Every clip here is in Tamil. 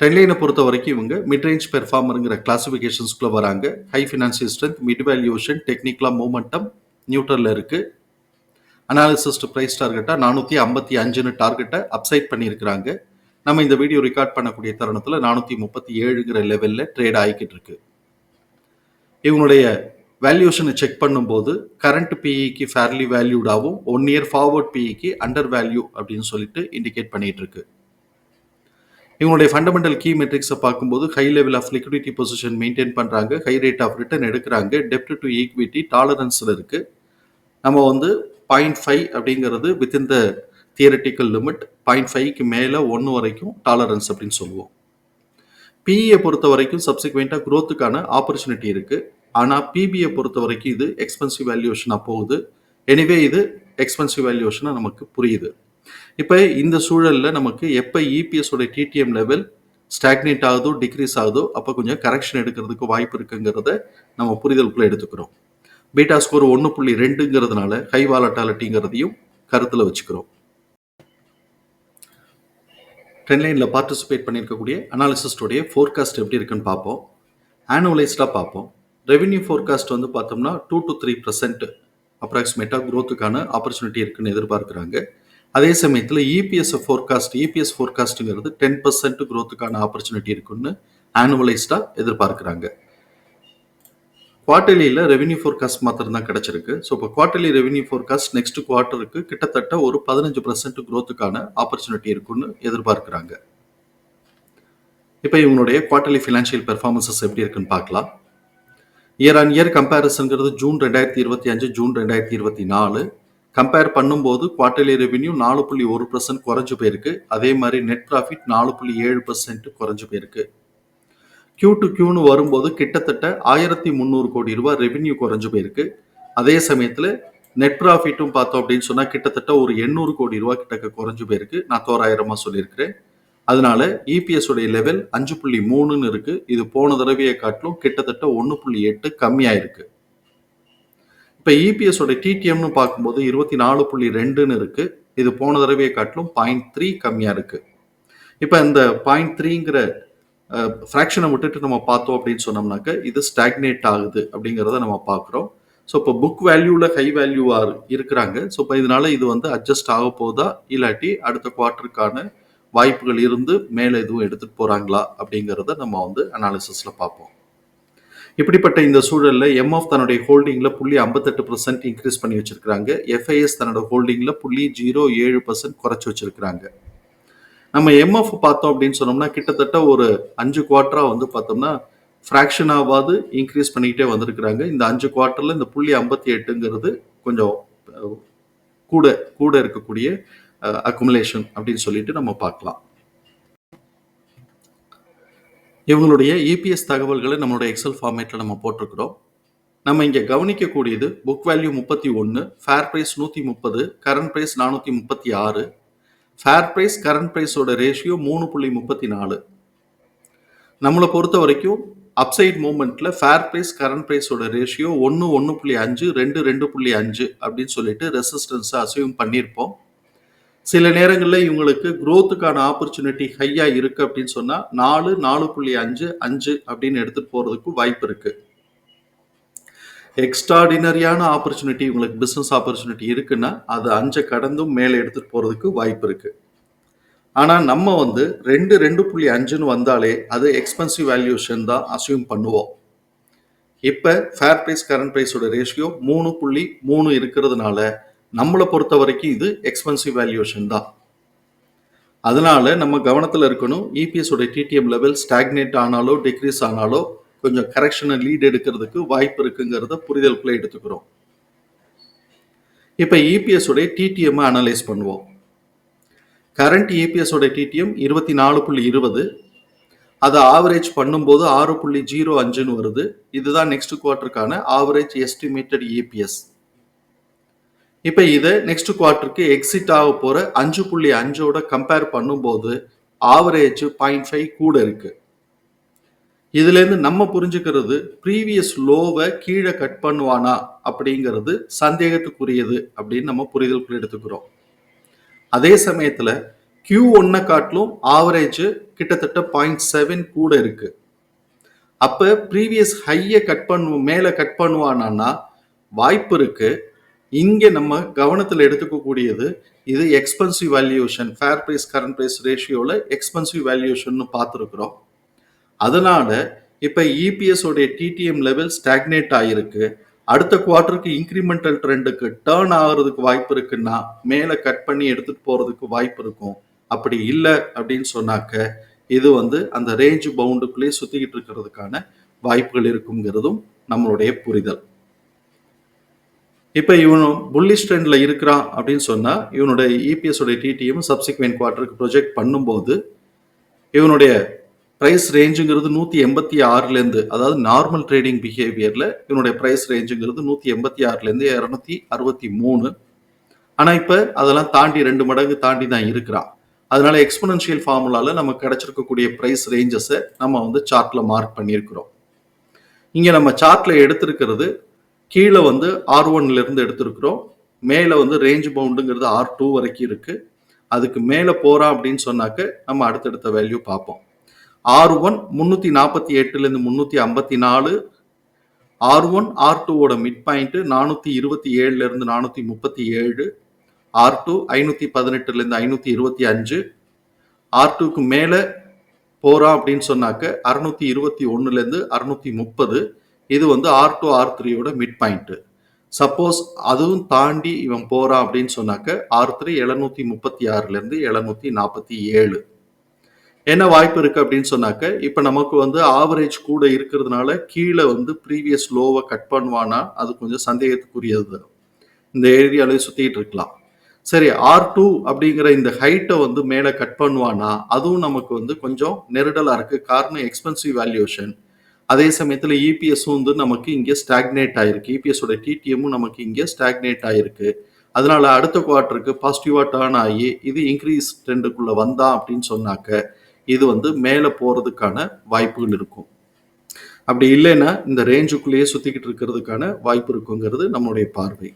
ட்ரெண்ட்லைனை பொறுத்த வரைக்கும் இவங்க மிட் ரேஞ்ச் பெர்ஃபார்மருங்கிற கிளாசிஃபிகேஷன்ஸ்குள்ளே வராங்க. High financial strength mid valuation டெக்னிக்கலாக மூமெண்டம் நியூட்ரலில் இருக்குது அனாலிசிஸ்ட் ப்ரைஸ் டார்கெட்டாக நானூற்றி ஐம்பத்தி அஞ்சுன்னு டார்கெட்டை அப்சைட் பண்ணியிருக்கிறாங்க. நம்ம இந்த வீடியோ ரெக்கார்ட் பண்ணக்கூடிய தருணத்தில் நானூற்றி முப்பத்தி ஏழுங்கிற லெவலில் ட்ரேட் ஆகிக்கிட்டு இருக்கு. இவங்களுடைய வேல்யூஷனை செக் பண்ணும்போது கரண்ட் பிஇக்கு ஃபேர்லி வேல்யூடாகவும் ஒன் இயர் ஃபார்வர்ட் பிஇக்கு அண்டர் வேல்யூ அப்படின்னு சொல்லிட்டு இண்டிகேட் பண்ணிகிட்டு இருக்கு. இவங்களுடைய ஃபண்டமெண்டல் கீ மெட்ரிக்ஸை பார்க்கும்போது high level of liquidity position maintain பண்ணுறாங்க ஹை ரேட் ஆஃப் ரிட்டர்ன் எடுக்கிறாங்க. டெப்ட் டு ஈக்விட்டி டாலரன்ஸில் இருக்குது நம்ம வந்து பாயிண்ட் ஃபைவ் அப்படிங்கிறது within the theoretical limit point ஃபைவ்க்கு மேலே ஒன்று வரைக்கும் டாலரன்ஸ் அப்படின்னு சொல்லுவோம். பிஇயை பொறுத்த வரைக்கும் சப்சிக்வெண்ட்டாக க்ரோத்துக்கான ஆப்பர்ச்சுனிட்டி இருக்குது ஆனால் பிபியை பொறுத்த வரைக்கும் இது எக்ஸ்பென்சிவ் வேல்யூஷனாக போகுது. எனிவே இது எக்ஸ்பென்சிவ் வேல்யூஷனாக நமக்கு புரியுது. இப்போ இந்த சூழலில் நமக்கு எப்போ இபிஎஸோட டிடிஎம் லெவல் ஸ்டாக்னேட் ஆகுதோ டிக்ரீஸ் ஆகுதோ அப்போ கொஞ்சம் கரெக்ஷன் எடுக்கிறதுக்கு வாய்ப்பு இருக்குங்கிறத நம்ம புரிதலுக்குள்ளே எடுத்துக்கிறோம். பீட்டா ஸ்கோர் ஒன்று புள்ளி ரெண்டுங்கிறதுனால ஹை வாலட்டாலிட்டிங்கிறதையும் கருத்தில் வச்சுக்கிறோம். ட்ரெண்ட்லைனில் பார்ட்டிசிபேட் பண்ணியிருக்கக்கூடிய அனாலிசிஸ்டோடைய ஃபோர்காஸ்ட் எப்படி இருக்குன்னு பார்ப்போம். ஆனுவலைஸ்டாக பார்ப்போம். ரெவென்யூ ஃபோர்காஸ்ட் வந்து பார்த்தோம்னா டூ டு த்ரீ பர்சன்ட் அப்ராக்சிமேட்டாக க்ரோத்துக்கான ஆப்பர்ச்சுனிட்டி இருக்குன்னு எதிர்பார்க்குறாங்க. அதே சமயத்தில் இபிஎஸ் ஃபோர்காஸ்ட் இபிஎஸ் ஃபோர்காஸ்ட்டுங்கிறது டென் பர்சன்ட் க்ரோத்துக்கான ஆப்பர்ச்சுனிட்டி இருக்குன்னு ஆனுவலைஸ்டாக எதிர்பார்க்குறாங்க. குவார்டர்லியில் ரெவென்யூ ஃபோர்காஸ்ட் மாத்திரம் தான் கிடச்சிருக்கு. ஸோ இப்போ குவார்டர்லி ரெவென்யூ ஃபோர்காஸ்ட் நெக்ஸ்ட் குவார்ட்டருக்கு கிட்டத்தட்ட ஒரு பதினஞ்சு பர்சன்ட் க்ரோத்துக்கான ஆப்பர்ச்சுனிட்டி இருக்குன்னு எதிர்பார்க்குறாங்க. இப்போ இவங்களுடைய குவார்டர்லி ஃபினான்ஷியல் பெர்ஃபார்மன்சஸ் எப்படி இருக்குன்னு பார்க்கலாம். இயர் ஆன் இயர் கம்பேரிசன்கிறது ஜூன் ரெண்டாயிரத்தி இருபத்தி அஞ்சு ஜூன் ரெண்டாயிரத்தி இருபத்தி நாலு. கம்பேர் பண்ணும்போது குவார்டர்லி ரெவென்யூ நாலு புள்ளி ஒரு பர்சன்ட் குறைஞ்சு போயிருக்கு. அதே மாதிரி நெட் ப்ராஃபிட் நாலு புள்ளி ஏழு பர்சன்ட் குறைஞ்சு போயிருக்கு. கியூ டு கியூன்னு வரும்போது கிட்டத்தட்ட ஆயிரத்தி முந்நூறு கோடி ரூபாய் ரெவென்யூ குறைஞ்சு போயிருக்கு. அதே சமயத்தில் நெட் ப்ராஃபிட்டும் பார்த்தோம் அப்படின்னு சொன்னால் கிட்டத்தட்ட ஒரு எண்ணூறு கோடி ரூபா கிட்டக்க குறைஞ்சு போயிருக்கு. நான் தோராயிரமாக சொல்லியிருக்கிறேன். அதனால இபிஎஸ் உடைய லெவல் அஞ்சு புள்ளி மூணுன்னு இருக்கு. இது போன தடவையை காட்டிலும் கிட்டத்தட்ட ஒன்று புள்ளி எட்டு கம்மியாயிருக்கு. இப்போ இபிஎஸோட டிடிஎம்னு பார்க்கும்போது இருபத்தி நாலு புள்ளி ரெண்டுன்னு இருக்கு. இது போன தடவையை காட்டிலும் பாயிண்ட் த்ரீ கம்மியாக இருக்கு. இப்போ இந்த பாயிண்ட் த்ரீங்கிற ஃப்ராக்ஷனை விட்டுட்டு நம்ம பார்த்தோம் அப்படின்னு சொன்னோம்னாக்க இது ஸ்டாக்னேட் ஆகுது அப்படிங்கிறத நம்ம பார்க்குறோம். ஸோ இப்போ புக் வேல்யூவில் ஹை வேல்யூவாக இருக்கிறாங்க. ஸோ இப்போ இதனால இது வந்து அட்ஜஸ்ட் ஆக போதா இல்லாட்டி அடுத்த குவார்ட்டருக்கான வாய்ப்புகள் இருந்து மேலே எதுவும் எடுத்துகிட்டு போகிறாங்களா அப்படிங்கிறத நம்ம வந்து அனாலிசிஸில் பார்ப்போம். இப்படிப்பட்ட இந்த சூழலில் எம்எஃப் தன்னுடைய ஹோல்டிங்கில் புள்ளி ஐம்பத்தெட்டு பர்சன்ட் இன்க்ரீஸ் பண்ணி வச்சிருக்கிறாங்க. எஃப்ஐஎஸ் தன்னோட ஹோல்டிங்கில் புள்ளி ஜீரோ ஏழு பர்சன்ட் குறைச்சி வச்சிருக்கிறாங்க. நம்ம எம்எஃப் பார்த்தோம் அப்படின்னு சொன்னோம்னா கிட்டத்தட்ட ஒரு அஞ்சு குவார்ட்டராக வந்து பார்த்தோம்னா ஃப்ராக்ஷனாவது இன்க்ரீஸ் பண்ணிக்கிட்டே வந்திருக்கிறாங்க. இந்த அஞ்சு குவார்ட்டரில் இந்த புள்ளி ஐம்பத்தி எட்டுங்கிறது கொஞ்சம் கூட கூட இருக்கக்கூடிய அக்குமுலேஷன் அப்படின்னு சொல்லிட்டு நம்ம பார்க்கலாம். இவங்களுடைய இபிஎஸ் தகவல்களை நம்மளுடைய எக்ஸல் ஃபார்மேட்டில் நம்ம போட்டிருக்கிறோம். நம்ம இங்கே கவனிக்கக்கூடியது புக் வேல்யூ முப்பத்தி ஒன்று ஃபேர் ப்ரைஸ் நூற்றி முப்பது கரண்ட் ப்ரைஸ் நானூற்றி முப்பத்தி ஆறு ஃபேர் ப்ரைஸ் கரண்ட் ப்ரைஸோட ரேஷியோ மூணு புள்ளி முப்பத்தி நாலு. நம்மளை பொறுத்த வரைக்கும் அப்சைட் மூமெண்ட்டில் ஃபேர் ப்ரைஸ் கரண்ட் ப்ரைஸோட ரேஷியோ ஒன்று ஒன்று புள்ளி அஞ்சு ரெண்டு ரெண்டு புள்ளி அஞ்சு அப்படின்னு சொல்லிட்டு ரெசிஸ்டன்ஸை அசைவ் பண்ணியிருப்போம். சில நேரங்களில் இவங்களுக்கு குரோத்துக்கான ஆப்பர்ச்சுனிட்டி ஹையாக இருக்குது அப்படின்னு சொன்னால் நாலு நாலு புள்ளி அஞ்சு அஞ்சு அப்படின்னு எடுத்துகிட்டு போகிறதுக்கு வாய்ப்பு இருக்குது எக்ஸ்ட்ராடினரியான ஆப்பர்ச்சுனிட்டி இவங்களுக்கு பிஸ்னஸ் ஆப்பர்ச்சுனிட்டி இருக்குன்னா அது அஞ்சை கடந்தும் மேலே எடுத்துகிட்டு போகிறதுக்கு வாய்ப்பு இருக்குது ஆனால் நம்ம வந்து ரெண்டு ரெண்டு புள்ளி அஞ்சுன்னு வந்தாலே அது எக்ஸ்பென்சிவ் வேல்யூஷன் தான் அசியூம் பண்ணுவோம். இப்போ ஃபேர் ப்ரைஸ் கரண்ட் ப்ரைஸோட ரேஷியோ மூணு புள்ளி மூணு இருக்கிறதுனால நம்மளை பொறுத்த வரைக்கும் இது எக்ஸ்பென்சிவ் வேல்யூஷன் தான். அதனால நம்ம கவனத்தில் இருக்கணும். இபிஎஸோட டிடிஎம் லெவல் ஸ்டாக்னேட் ஆனாலோ டிக்ரீஸ் ஆனாலோ கொஞ்சம் கரெக்ஷனை லீட் எடுக்கிறதுக்கு வாய்ப்பு இருக்குங்கிறத புரிதலுக்குள்ளே எடுத்துக்கிறோம். இப்போ இபிஎஸ் உடைய டிடிஎம் அனலைஸ் பண்ணுவோம். கரண்ட் இபிஎஸோட டிடிஎம் இருபத்தி நாலு புள்ளி இருபது. அதை ஆவரேஜ் பண்ணும்போது ஆறு புள்ளி ஜீரோ அஞ்சுன்னு வருது. இதுதான் நெக்ஸ்ட் குவார்ட்டருக்கான ஆவரேஜ் எஸ்டிமேட்டட் இபிஎஸ் இப்போ இதை நெக்ஸ்ட் குவார்ட்டருக்கு எக்ஸிட் ஆக போகிற அஞ்சு புள்ளி அஞ்சோட கம்பேர் பண்ணும்போது ஆவரேஜ் பாயிண்ட் ஃபைவ் கூட இருக்குது இதுலேருந்து நம்ம புரிஞ்சுக்கிறது ப்ரீவியஸ் லோவை கீழே கட் பண்ணுவானா அப்படிங்கிறது சந்தேகத்துக்குரியது அப்படின்னு நம்ம புரிதலுக்குள் எடுத்துக்கிறோம். அதே சமயத்தில் கியூ ஒன்னை காட்டிலும் ஆவரேஜ் கிட்டத்தட்ட பாயிண்ட் செவன் கூட இருக்குது அப்போ ப்ரீவியஸ் ஹையை கட் பண்ணுவோம் மேலே கட் பண்ணுவானான்னா வாய்ப்பு இருக்குது இங்கே நம்ம கவனத்தில் எடுத்துக்கக்கூடியது இது expensive valuation fair price current price ரேஷியோவில் எக்ஸ்பென்சிவ் வேல்யூஷன் பார்த்துருக்குறோம். அதனால இப்போ இபிஎஸோடைய டிடிஎம் லெவல் ஸ்டாக்னேட் ஆகிருக்கு அடுத்த குவார்ட்டருக்கு இன்க்ரிமெண்டல் ட்ரெண்டுக்கு டேர்ன் ஆகிறதுக்கு வாய்ப்பு இருக்குன்னா மேலே கட் பண்ணி எடுத்துகிட்டு போகிறதுக்கு வாய்ப்பு இருக்கும். அப்படி இல்லை அப்படின்னு சொன்னாக்க இது வந்து அந்த ரேஞ்ச் பவுண்டுக்குள்ளேயே சுற்றிக்கிட்டு இருக்கிறதுக்கான வாய்ப்புகள் இருக்குங்கிறதும் நம்மளுடைய புரிதல். இப்போ இவன் புல்லிஷ் ட்ரெண்டில் இருக்கிறான் அப்படின்னு சொன்னால் இவனுடைய இபிஎஸோடைய டிடிஎம் சப்சிக்வெண்ட் குவார்ட்டருக்கு ப்ரொஜெக்ட் பண்ணும்போது இவனுடைய ப்ரைஸ் ரேஞ்சுங்கிறது நூற்றி எண்பத்தி ஆறுலேருந்து அதாவது நார்மல் ட்ரேடிங் பிஹேவியரில் இவனுடைய ப்ரைஸ் ரேஞ்சுங்கிறது நூற்றி எண்பத்தி ஆறுலேருந்து இரநூத்தி அறுபத்தி மூணு. ஆனால் இப்போ அதெல்லாம் தாண்டி ரெண்டு மடங்கு தாண்டி தான் இருக்கிறான். அதனால எக்ஸ்பனன்ஷியல் ஃபார்முலாவில் நமக்கு கிடைச்சிருக்கக்கூடிய ப்ரைஸ் ரேஞ்சஸை நம்ம வந்து சார்ட்டில் மார்க் பண்ணியிருக்கிறோம். இங்கே நம்ம சார்ட்டில் எடுத்திருக்கிறது கீழே வந்து ஆர் ஒன்லேருந்து எடுத்திருக்கிறோம். மேலே வந்து ரேஞ்ச் பவுண்டுங்கிறது ஆர் டூ வரைக்கும் இருக்குது அதுக்கு மேலே போகிறான் அப்படின்னு சொன்னாக்க நம்ம அடுத்தடுத்த வேல்யூ பார்ப்போம். ஆர் ஒன் முந்நூற்றி நாற்பத்தி எட்டுலேருந்து முந்நூற்றி ஐம்பத்தி நாலு. ஆர் ஒன் ஆர் டூவோட மிட் பாயிண்ட்டு நானூற்றி இருபத்தி ஏழுலேருந்து நானூற்றி முப்பத்தி ஏழு. ஆர் டூ ஐநூற்றி பதினெட்டுலேருந்து ஐநூற்றி இருபத்தி அஞ்சு. ஆர் டூக்கு மேலே போகிறான் அப்படின்னு சொன்னாக்க அறுநூற்றி இருபத்தி ஒன்றுலேருந்து அறுநூற்றி முப்பது. இது வந்து ஆர் டூ ஆர் த்ரீயோட மிட் பாயிண்ட்டு சப்போஸ் அதுவும் தாண்டி இவன் போகிறான் அப்படின்னு சொன்னாக்க ஆர் த்ரீ எழுநூத்தி முப்பத்தி ஆறுலேருந்து எழுநூத்தி நாற்பத்தி ஏழு. என்ன வாய்ப்பு இருக்கு அப்படின்னு சொன்னாக்க இப்போ நமக்கு வந்து ஆவரேஜ் கூட இருக்கிறதுனால கீழே வந்து ப்ரீவியஸ் லோவை கட் பண்ணுவானா அது கொஞ்சம் சந்தேகத்துக்குரியது. இந்த ஏரியாலே சுத்திட்டு இருக்கலாம். சரி ஆர் டூ அப்படிங்கிற இந்த ஹைட்டை வந்து மேலே கட் பண்ணுவானா அதுவும் நமக்கு வந்து கொஞ்சம் நெருடலாக இருக்கு. காரணம் எக்ஸ்பென்சிவ் வேல்யூஷன் அதே சமயத்தில் இபிஎஸும் வந்து நமக்கு இங்கே ஸ்டாக்னேட் ஆயிருக்கு. இபிஎஸோட டிடிஎம்மும் நமக்கு இங்கே ஸ்டாக்னேட் ஆயிருக்கு. அதனால அடுத்த குவார்ட்டருக்கு பாசிட்டிவாக டேர்ன் ஆகி இது இன்க்ரீஸ் ட்ரெண்டுக்குள்ளே வந்தா அப்படின்னு சொன்னாக்க இது வந்து மேலே போகிறதுக்கான வாய்ப்புகள் இருக்கும். அப்படி இல்லைன்னா இந்த ரேஞ்சுக்குள்ளேயே சுற்றிக்கிட்டு இருக்கிறதுக்கான வாய்ப்பு இருக்குங்கிறது நம்மளுடைய பார்வை.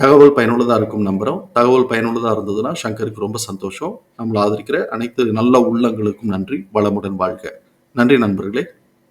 தகவல் பயனுள்ளதாக இருக்கும் நம்புகிறோம் தகவல் பயனுள்ளதாக இருந்ததுன்னா சங்கருக்கு ரொம்ப சந்தோஷம். நம்மளை ஆதரிக்கிற அனைத்து நல்ல உள்ளங்களுக்கும் நன்றி. வளமுடன் வாழ்க. நன்றி நண்பர்களே.